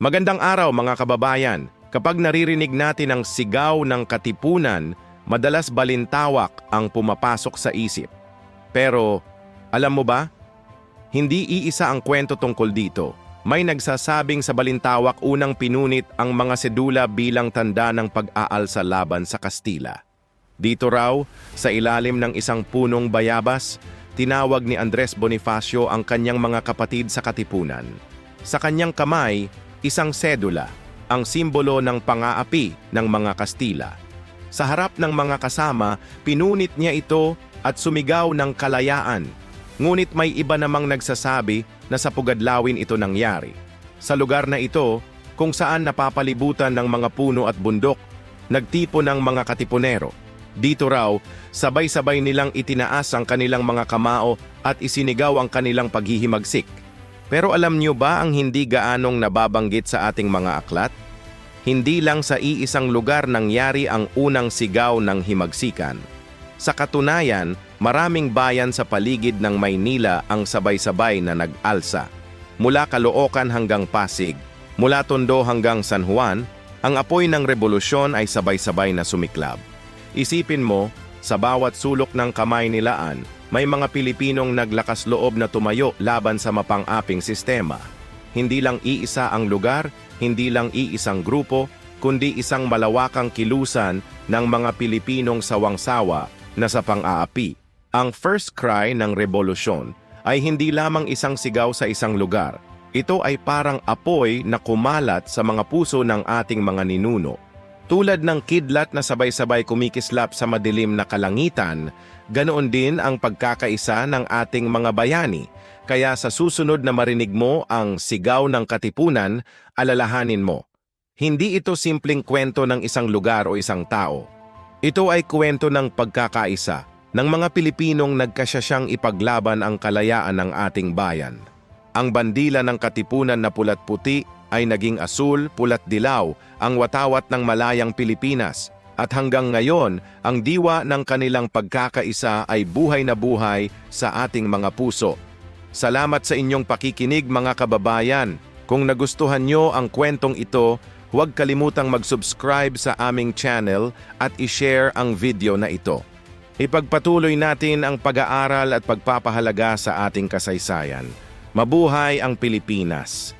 Magandang araw mga kababayan. Kapag naririnig natin ang sigaw ng katipunan, madalas balintawak ang pumapasok sa isip. Pero, alam mo ba? Hindi iisa ang kwento tungkol dito. May nagsasabing sa balintawak unang pinunit ang mga sedula bilang tanda ng pag-aalsa laban sa Kastila. Dito raw, sa ilalim ng isang punong bayabas, tinawag ni Andres Bonifacio ang kanyang mga kapatid sa katipunan. Sa kanyang kamay, isang sedula, ang simbolo ng pang-aapi ng mga Kastila. Sa harap ng mga kasama, pinunit niya ito at sumigaw ng kalayaan. Ngunit may iba namang nagsasabi na sa Pugadlawin ito nangyari. Sa lugar na ito, kung saan napapalibutan ng mga puno at bundok, nagtipo ng mga katipunero. Dito raw, sabay-sabay nilang itinaas ang kanilang mga kamao at isinigaw ang kanilang paghihimagsik. Pero alam niyo ba ang hindi gaanong nababanggit sa ating mga aklat? Hindi lang sa iisang lugar nangyari ang unang sigaw ng himagsikan. Sa katunayan, maraming bayan sa paligid ng Maynila ang sabay-sabay na nag-alsa. Mula Caloocan hanggang Pasig, mula Tondo hanggang San Juan, ang apoy ng revolusyon ay sabay-sabay na sumiklab. Isipin mo, sa bawat sulok ng kamay nilaan, may mga Pilipinong naglakas loob na tumayo laban sa mapang-aping sistema. Hindi lang iisa ang lugar, hindi lang iisang grupo, kundi isang malawakang kilusan ng mga Pilipinong sawang-sawa na sa pang-aapi. Ang first cry ng revolusyon ay hindi lamang isang sigaw sa isang lugar. Ito ay parang apoy na kumalat sa mga puso ng ating mga ninuno. Tulad ng kidlat na sabay-sabay kumikislap sa madilim na kalangitan, ganoon din ang pagkakaisa ng ating mga bayani. Kaya sa susunod na marinig mo ang sigaw ng katipunan, alalahanin mo. Hindi ito simpleng kwento ng isang lugar o isang tao. Ito ay kwento ng pagkakaisa ng mga Pilipinong nagkasyasyang ipaglaban ang kalayaan ng ating bayan. Ang bandila ng katipunan na pulat puti ay naging asul, pulat dilaw, ang watawat ng malayang Pilipinas. At hanggang ngayon, ang diwa ng kanilang pagkakaisa ay buhay na buhay sa ating mga puso. Salamat sa inyong pakikinig mga kababayan. Kung nagustuhan nyo ang kwentong ito, huwag kalimutang mag-subscribe sa aming channel at i-share ang video na ito. Ipagpatuloy natin ang pag-aaral at pagpapahalaga sa ating kasaysayan. Mabuhay ang Pilipinas!